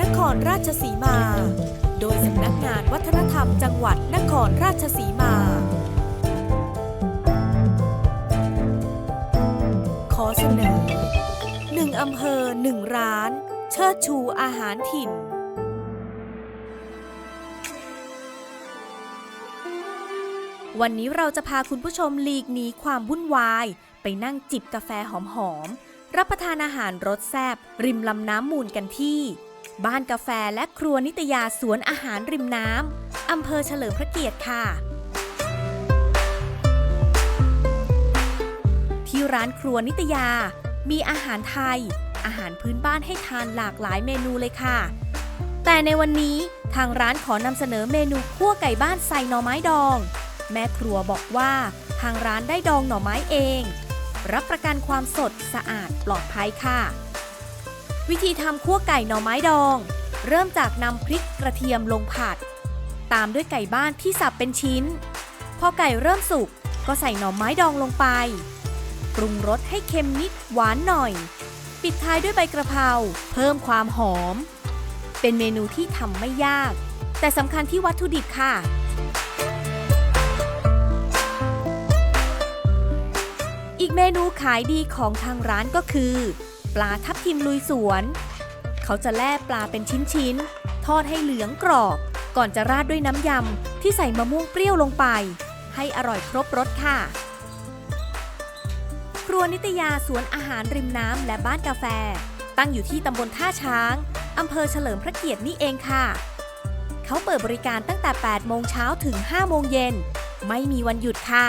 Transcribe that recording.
นครราชสีมา โดยสำนักงานวัฒนธรรมจังหวัดนครราชสีมา ขอเสนอหนึ่งอำเภอหนึ่งร้าน เชิดชูอาหารถิ่นวันนี้เราจะพาคุณผู้ชมหลีกหนีความวุ่นวาย ไปนั่งจิบกาแฟหอมๆ รับประทานอาหารรสแซ่บริมลำน้ำมูลกันที่ บ้านกาแฟและครัวนิตยาสวนอาหารริมน้ำอำเภอเฉลิมพระเกียรติค่ะ ที่ร้านครัวนิตยา มีอาหารไทย อาหารพื้นบ้านให้ทานหลากหลายเมนูเลยค่ะ แต่ในวันนี้ทางร้านขอนำเสนอเมนูคั่วไก่บ้านใส่หน่อไม้ดอง แม่ครัวบอกว่าทางร้านได้ดองหน่อไม้เอง รับประกันความสดสะอาดปลอดภัยค่ะ วิธีทำคั่วไก่หน่อไม้ดอง เริ่มจากนำพริกกระเทียมลงผัด ตามด้วยไก่บ้านที่สับเป็นชิ้น พอไก่เริ่มสุกก็ใส่หน่อไม้ดองลงไป ปรุงรสให้เค็มนิดหวานหน่อย ปิดท้ายด้วยใบกระเพราเพิ่มความหอม เป็นเมนูที่ทำไม่ยาก แต่สำคัญที่วัตถุดิบค่ะอีกเมนูขายดีของทางร้านก็คือ ปลาทับทิมลุยสวน เขาจะแล่ปลาเป็นชิ้นๆ ทอดให้เหลืองกรอบ ก่อนจะราดด้วยน้ำยำที่ใส่มะม่วงเปรี้ยวลงไป ให้อร่อยครบรสค่ะ ครัวนิตยาสวนอาหารริมน้ำและบ้านกาแฟ ตั้งอยู่ที่ตำบลท่าช้างอำเภอเฉลิมพระเกียรตินี่เองค่ะ เขาเปิดบริการตั้งแต่ 8 โมงเช้าถึง 5 โมงเย็น ไม่มีวันหยุดค่ะ